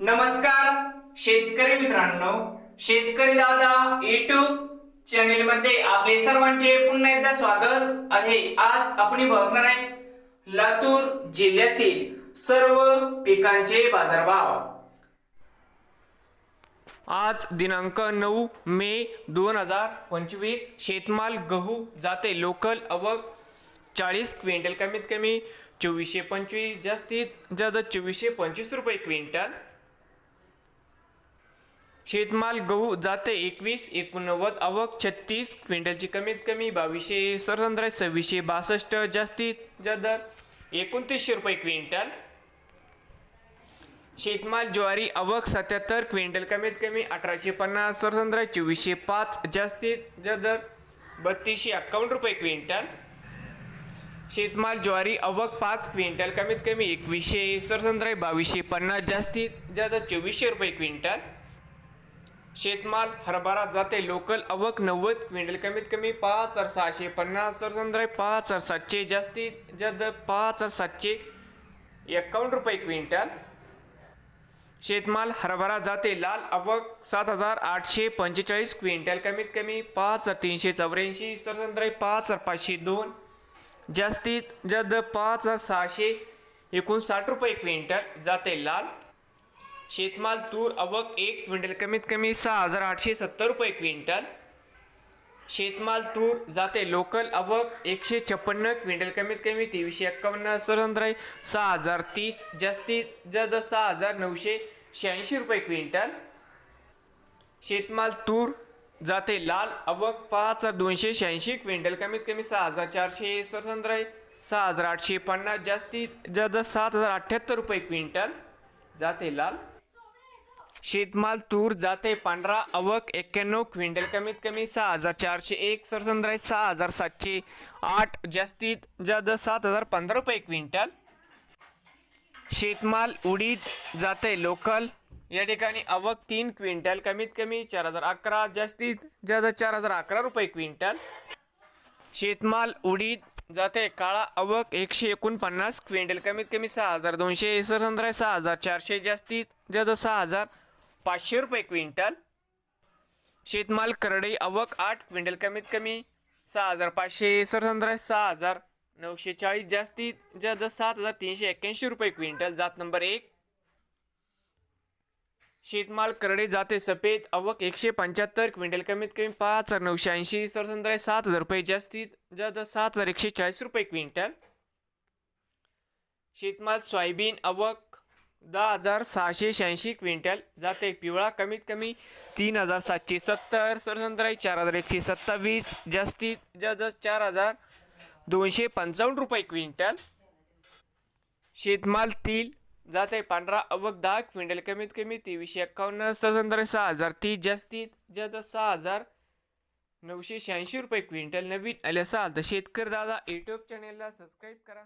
नमस्कार शेतकरी मित्रांनो. शेतकरी दादा युट्यूब चॅनेल मध्ये आपले सर्वांचे पुन्हा एकदा स्वागत आहे. आज आपण बघणार आहे लातूर जिल्ह्यातील सर्व पिकांचे बाजारभाव. आज दिनांक नऊ मे दोन हजार पंचवीस शेतमाल गहू जाते लोकल अवक चाळीस क्विंटल कमीत कमी चोवीसशे पंचवीस जास्तीत जास्त चोवीसशे पंचवीस रुपये क्विंटल. शेतमाल गहू जाते एकवीस एकोणनव्वद आवक छत्तीस क्विंटलची कमीत कमी बावीसशे सरसंद्रा सव्वीसशे बासष्ट जास्तीत जास्त एकोणतीसशे रुपये क्विंटल. शेतमाल ज्वारी आवक सत्याहत्तर क्विंटल कमीत कमी अठराशे पन्नास सरसंद्रा चोवीसशे पाच जास्तीत जास्त बत्तीसशे अक्कावन्न रुपये क्विंटल. शेतमाल ज्वारी आवक पाच क्विंटल कमीत कमी एकवीसशे सरसंद्रा बावीसशे पन्नास जास्तीत जास्त चोवीसशे रुपये क्विंटल. शेतमाल हरभरा जाते. लोकल अवक नव्वद क्विंटल कमीत कमी पाच हजार सहाशे पन्नास सरसंद्रा पाच हजार सातशे जास्तीत जास्त पाच हजार सातशे एकावन्न रुपये क्विंटल. शेतमाल हरभरा जाते. लाल अवक सात हजार आठशे पंचेचाळीस क्विंटल कमीत कमी पाच हजार तीनशे चौऱ्याऐंशी सरसंद्रा पाच हजार पाचशे दोन जास्तीत जास्त पाच हजार सहाशे एकोणसाठ रुपये क्विंटल जाते. लाल शेतमाल तूर अवक एक क्विंटल कमीत कमी सहा हजार आठशे सत्तर रुपये क्विंटल. शेतमाल तूर जाते लोकल अवक एकशे छप्पन्न क्विंटल कमीत कमी तेवीसशे एक्कावन्न सरंद्राई सहा हजार तीस जास्तीत जास्त सहा हजार नऊशे शहाऐंशी रुपये क्विंटल. शेतमाल तूर जाते लाल अवक पाच हजार दोनशे शहाऐंशी क्विंटल कमीत कमी सहा हजार चारशे सरसंद्राई सहा हजार आठशे पन्नास जास्तीत जास्त सात हजार अठ्ठ्याहत्तर रुपये क्विंटल. जाते लाल. शेतमाल तूर जाते पांढरा अवक एक्क्याण्णव क्विंटल कमीत कमी सहा हजार चारशे एक सरसंद्राय सहा हजार सातशे आठ जास्तीत जास्त सात हजार पंधरा रुपये क्विंटल. शेतमाल उडीद जाते लोकल या ठिकाणी अवक तीन क्विंटल कमीत कमी चार हजार अकरा जास्तीत जास्त चार हजार अकरा रुपये क्विंटल. शेतमाल उडीद जाते काळा अवक एकशे एकोणपन्नास क्विंटल कमीत कमी सहा हजार दोनशे सरसंद्राय सहा हजार चारशे जास्तीत जास्त सहा हजार पाचशे रुपये क्विंटल. शेतमाल करडई अवक आठ क्विंटल कमीत कमी सहा हजार पाचशे सरसंद्रा सहा हजार नऊशे चाळीस जास्तीत जास्त सात हजार तीनशे एक्क्याऐंशी रुपये क्विंटल जात नंबर एक. शेतमाल करडे जाते सफेद आवक एकशे पंच्याहत्तर क्विंटल कमीत कमी पाच हजार नऊशे ऐंशी सरसंद्रा सात हजार रुपये जास्तीत जास्त सात हजार एकशे चाळीस रुपये क्विंटल. शेतमाल सोयाबीन अवक दहा हजार सहाशे शहाऐंशी क्विंटल जाते. पिवळा कमीत कमी तीन हजार सातशे सत्तर सरसंत्राई चार हजार एकशे सत्तावीस जास्तीत जास्त चार हजार दोनशे पंचावन्न रुपये क्विंटल. शेतमाल तील जाते पांढरा अवक दहा क्विंटल कमीत कमी तेवीसशे एक्कावन्न सरसंत्राई सहा हजार तीस जास्तीत जास्त सहा हजार नऊशे शहाऐंशी रुपये क्विंटल. नवीन आले असाल तर शेतकरी दादा यूट्यूब चॅनेलला सबस्क्राईब करा.